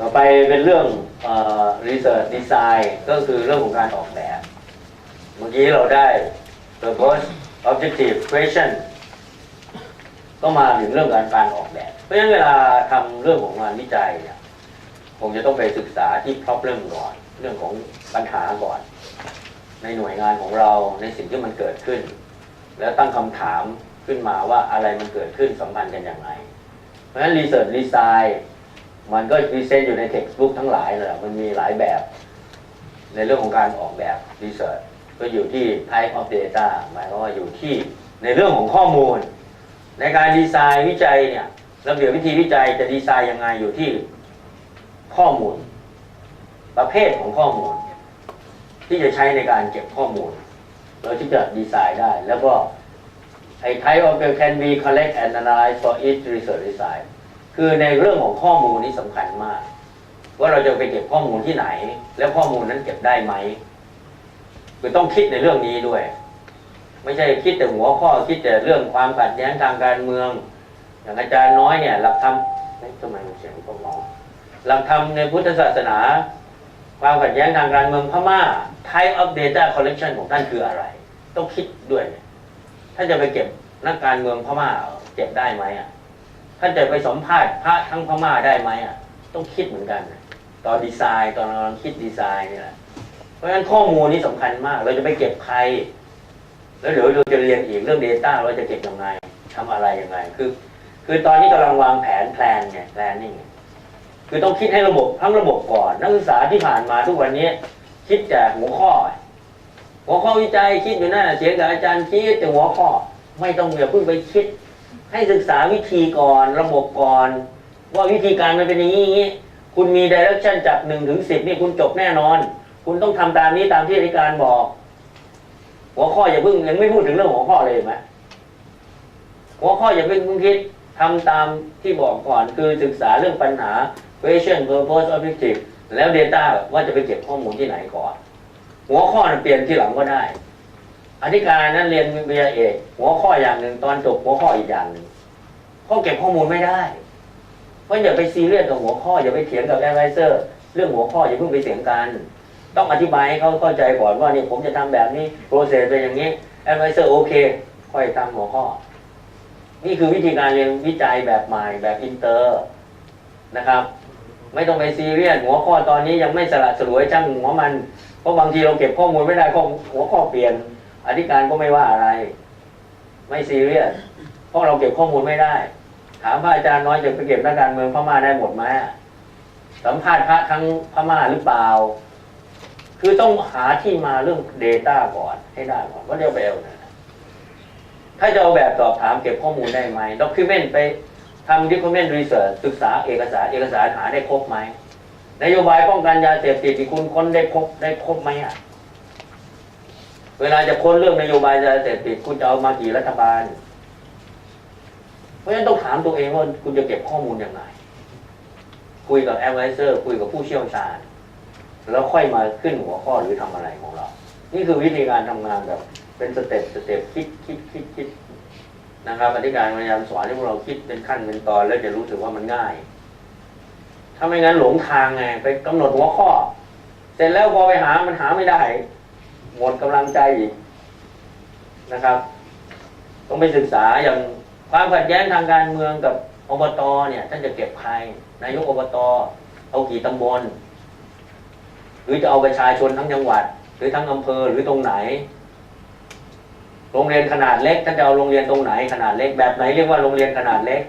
ต่อไปเป็นเรื่องเอ่อ research design ก็คือเรื่องของการออกแบบ เมื่อกี้เราได้ purpose objective question ก็มาถึงเรื่องการการออกแบบ เพราะฉะนั้นเวลาทำเรื่องของงานวิจัยเนี่ยคงจะต้องไปศึกษาที่ problem ก่อน เรื่องของปัญหาก่อน ในหน่วยงานของเราในสิ่งที่มันเกิดขึ้น แล้วตั้งคำถามขึ้นมาว่าอะไรมันเกิดขึ้นสัมพันธ์กันอย่างไร เพราะฉะนั้น research design มันก็พรีเซนต์อยู่ใน textbook ทั้งหลายเลยมันมีหลายแบบ ในเรื่องของการออกแบบ research ก็อยู่ที่ type of data หมายความว่าอยู่ที่ในเรื่องของข้อมูล ในการดีไซน์วิจัยเนี่ยระเบียบวิธีวิจัยจะดีไซน์ยังไงอยู่ที่ข้อมูล ประเภทของข้อมูล ที่จะใช้ในการเก็บข้อมูล เราที่จะดีไซน์ได้แล้วก็ไอ้ type of data can be collect and analyze for each research design คือในเรื่องของข้อมูลนี่สำคัญมาก ว่าเราจะไปเก็บข้อมูลที่ไหน แล้วข้อมูลนั้นเก็บได้ไหมคือต้องคิดในเรื่องนี้ด้วย ไม่ใช่คิดแต่หัวข้อคิดแต่เรื่องความขัดแย้งทางการเมือง อย่างอาจารย์น้อยเนี่ยหลักธรรมทำไมมันเสียงก็มองหลักธรรมในพุทธศาสนา ความขัดแย้งทางการเมืองพม่า type of data collection ของท่านคืออะไร ต้องคิดด้วยเนี่ยท่านจะไปเก็บนักการเมืองพม่าเก็บได้ไหมอะ ท่านจะไปสัมภาษณ์พระทั้งพม่าได้ไหมอะ ต้องคิดเหมือนกัน ตอนดีไซน์ตอนเราคิดดีไซน์นี่แหละเพราะฉะนั้นข้อมูลนี้สำคัญมาก เราจะไปเก็บใคร แล้วเดี๋ยวเราจะเรียนอีกเรื่อง Data เราจะเก็บยังไงทำอะไรยังไง คือ คือตอนนี้กำลังวางแผนแพลนไงแพลนนี่งคือต้องคิดให้ระบบทั้งระบบก่อน นักศึกษาที่ผ่านมาทุกวันนี้ คิดแต่หัวข้อ หัวข้อวิจัยคิดอยู่นั่นเสียงกับอาจารย์คิดแต่หัวข้อ ไม่ต้องอย่าเพิ่งไปคิด ให้ศึกษาวิธีก่อนระบบก่อน ว่าวิธีการมันเป็นอย่างนี้อย่างนี้ คุณมีดิเรกชันจากหนึ่งถึงสิบนี่คุณจบแน่นอน คุณต้องทำตามนี้ตามที่อธิการบอก หัวข้ออย่าเพิ่งยังไม่พูดถึงเรื่องหัวข้อเลยไหมหัวข้ออย่าเพิ่งคิดทำตามที่บอกก่อน คือศึกษาเรื่องปัญหา question purpose objective แล้ว data ว่าจะไปเก็บข้อมูลที่ไหนก่อน หัวข้อมันเปลี่ยนที่หลังก็ได้ อธิการนั้นเรียนวิทยาเอกหัวข้ออย่างหนึ่งตอนจบหัวข้ออีกอย่างหนึ่งเขาเก็บข้อมูลไม่ได้ เพราะอย่าไปซีเรียสกับหัวข้ออย่าไปเถียงกับแอดไวเซอร์เรื่องหัวข้ออย่าเพิ่งไปเถียงกัน ต้องอธิบายให้เขาเข้าใจก่อนว่านี่ผมจะทำแบบนี้โปรเซสเป็นอย่างนี้แอดไวเซอร์โอเค ค่อยทำหัวข้อ นี่คือวิธีการเรียนวิจัยแบบใหม่แบบอินเตอร์นะครับ ไม่ต้องไปซีเรียสหัวข้อตอนนี้ยังไม่สละสลวยช่างหัวมันเพราะบางทีเราเก็บข้อมูลไม่ได้ข้อหัวข้อเปลี่ยน อธิการก็ไม่ว่าอะไร ไม่ซีเรียสเพราะเราเก็บข้อมูลไม่ได้ ถามพระอาจารย์น้อยจะไปเก็บนักการเมืองพม่าได้หมดไหมสัมภาษณ์พระทั้งพม่าหรือเปล่า คือต้องหาที่มาเรื่อง Data ก่อนให้ได้ก่อนว่าเดียวไปเอานะถ้าจะเอาแบบสอบถามเก็บข้อมูลได้ไหมด็อกิเมนต์ไปทำดิค m เมนต์รีเสิร์ชศึกษาเอกสารเอกสารหาได้ครบไหมนโยบายป้องกันยาเสพติดที่คุณค้นได้ครบได้ครบไหมอะ เวลาจะค้นเรื่องนโยบายยาเสพติดคุณจะเอามากี่รัฐบาล เพราะฉะนั้นต้องถามตัวเองว่าคุณจะเก็บข้อมูลยังไง คุยกับแอดไวเซอร์ คุยกับผู้เชี่ยวชาญ แล้วค่อยมาขึ้นหัวข้อหรือทำอะไรของเรา นี่คือวิธีการทำงานแบบ เป็นสเต็ปสเต็ปคิดคิดคิดคิดนะครับอธิการพยายามสอนให้พวกเราคิดเป็นขั้นเป็นตอนแล้วจะรู้สึกว่ามันง่าย ถ้าไม่งั้นหลงทางไงไปกำหนดหัวข้อ เสร็จแล้วพอไปหามันหาไม่ได้ หมดกำลังใจอีกนะครับ ต้องไปศึกษาอย่างความขัดแย้งทางการเมืองกับอบตเนี่ย ท่านจะเก็บใครนายกอบตเอากี่ตำบลหรือจะเอาประชาชนทั้งจังหวัด หรือทั้งอำเภอหรือตรงไหน โรงเรียนขนาดเล็กท่านจะเอาโรงเรียนตรงไหนขนาดเล็กแบบไหนเรียกว่าโรงเรียนขนาดเล็ก